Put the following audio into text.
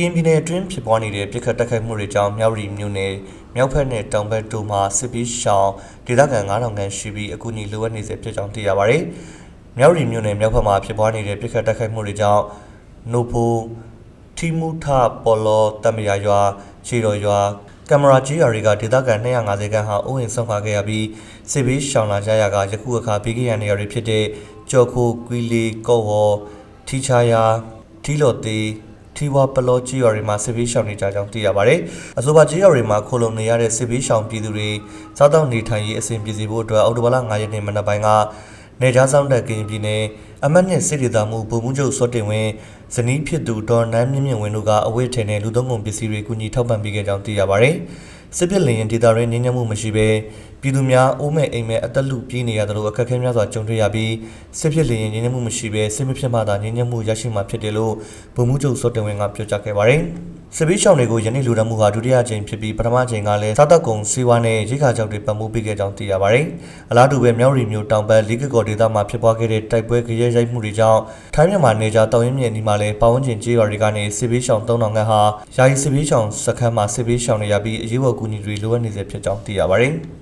ကရင်ပြည်နယ်အတွင်းဖြစ်ပွားနေတဲ့ပြစ်ခတ်တိုက်ခိုက်မှုတွေကြောင့်မြောက်ရီမြို့နယ်မြောက်ဘက်နဲ့တောင်ဘက်တို့မှာစစ်ပီးရှောင်းဒေသခံ9000ခန့်ရှိပြီးအခုညီလိုအပ်နေစေဖြစ်ကြောင်းသိရပါတယ်။မြောက်ရီမြို့နယ်မြောက်ဘက်မှာဖြစ်ပွားနေတဲ့ပြစ်ခတ်တိုက်ခိုက်မှုတွေကြောင့်နိုဖိုထီမူထပေါ်လောတမယာရွာခြေတော်ရွာကင်မရာကြီးရွာတွေကဒေသခံ250ခန့်ဟာအိုးအိမ်ဆောင်ခါခဲ့ရပြီးစစ်ပီးရှောင်းလာကြရကယခုအခါပြီးခဲ့ရနေရာတွေဖြစ်တဲ့ကြော်ခိုကွီလီကော့ဝေါ်ထီချာယာထီလော်သေး ထီဝါပလောကြီးရွာတွေမှာစစ်ဘေးရှောင်နေကြကြောင်းသိရပါတယ်။အဆိုပါကြီးရွာတွေမှာခိုလုံနေရတဲ့စစ်ဘေးရှောင်ပြည်သူတွေစားတောက်နေထိုင်ရေးအဆင်ပြေစေဖို့အတွက်အော်တိုဘာလ9ရက်နေ့မနက်ပိုင်းကနေကြားဆောင်တက်ကရင်ပြည်နယ်အမတ်နဲ့စစ်ဒေသမှုဗိုလ်မှူးချုပ်စောတင်ဝင်းဇနီးဖြစ်သူဒေါ်နန်းမြင့်မြင့်ဝင်းတို့ကအဝတ်ထည်နဲ့လူသုံးကုန်ပစ္စည်းတွေကူညီထောက်ပံ့ပေးခဲ့ကြောင်းသိရပါတယ်။ စစ်ပစ်လင်ရင်ဒေသရင်းငြင်းညမှုမရှိဘဲပြည်သူများအိုးမဲ့အိမ်မဲ့အသက်လူပြေးနေရသလိုအခက်အခဲများစွာကြုံတွေ့ရပြီးစစ်ဖြစ်လင်ရင်ငြင်းညမှုမရှိဘဲစစ်မဖြစ်မှသာငြင်းညမှုရရှိမှာဖြစ်တယ်လို့ဗိုလ်မှူးချုပ်စောတင်ဝင်းကပြောကြားခဲ့ပါတယ်။ စစ်ပေးရှောင်းတွေကိုယနေ့လူဒန်းမှုဟာဒုတိယကြိမ်ဖြစ်ပြီးပထမကြိမ်ကလည်းစားတပ်ကုံစီဝါနဲ့ရိခါကြောက်တွေပတ်မှုပေးခဲ့ကြောင်းသိရပါတယ်။အလားတူပဲမြောက်ရီမျိုးတောင်ဘက်လီကကော်ဒေသမှာဖြစ်ပွားခဲ့တဲ့တိုက်ပွဲကြရဲရိုက်မှုတွေကြောင့်ထိုင်းမြန်မာနေကြတောင်ရင်းမြစ်အနီးမှာလည်းပတ်ဝန်းကျင်ကြေးရွာတွေကနေစစ်ပေးရှောင်း3000ခန့်ဟာယာယီစစ်ပေးရှောင်းစခန်းမှာစစ်ပေးရှောင်းနေရပြီးအရေးပေါ်ကူညီတွေလိုအပ်နေစေဖြစ်ကြောင်းသိရပါတယ်။